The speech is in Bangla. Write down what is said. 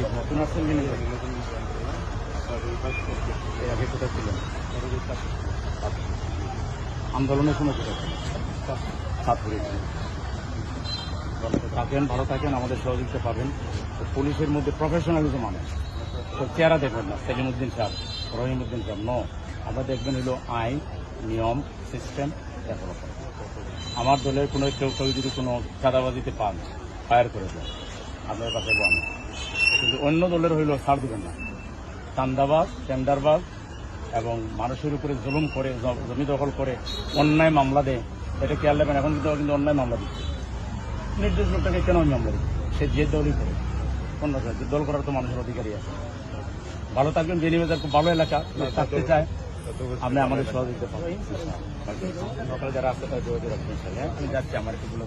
নতুন আসছেন কিনা এর আগে ছিলেন আন্দোলনের সময় কোথায় থাকেন, ভালো থাকেন, আমাদের সহযোগিতা পাবেন। পুলিশের মধ্যে প্রফেশনালিজম আনে। তো চেহারা দেখবেন না। সেলিমুদ্দিন সাহ রহিমউদ্দিন সাহ ন আমরা দেখবেন হলো আইন, নিয়ম সিস্টেম ডেভেলপ আমার দলের কোনো কেউ কেউ যদি কোনো চাঁদাবাজিতে পান ফায়ার করে দেন। আপনার কাছে বন্ধ কিন্তু অন্য দলের হইল ছাড় দিবেন না। চান্দাবাজ, টেন্ডারবাজ এবং মানুষের উপরে জুলুম করে জমি দখল করে অন্যায় মামলা দেয়। এটা খেয়াল রাখবেন, এখন কিন্তু কিন্তু অন্যায় মামলা দিচ্ছে। নির্দেশ লোকটাকে কেন মামলা সে যে দলই করে অন্য দল করার তো মানুষের অধিকারী আছে। ভালো থাকবেন বেনিবাজার খুব ভালো এলাকা থাকতে চায়, আপনি আমাদের সহযোগিতা পাবেন। সকালে যারা আসতে তারা যোগাযোগ রাখবেন? আমি যাচ্ছি, আমার একটু গুলো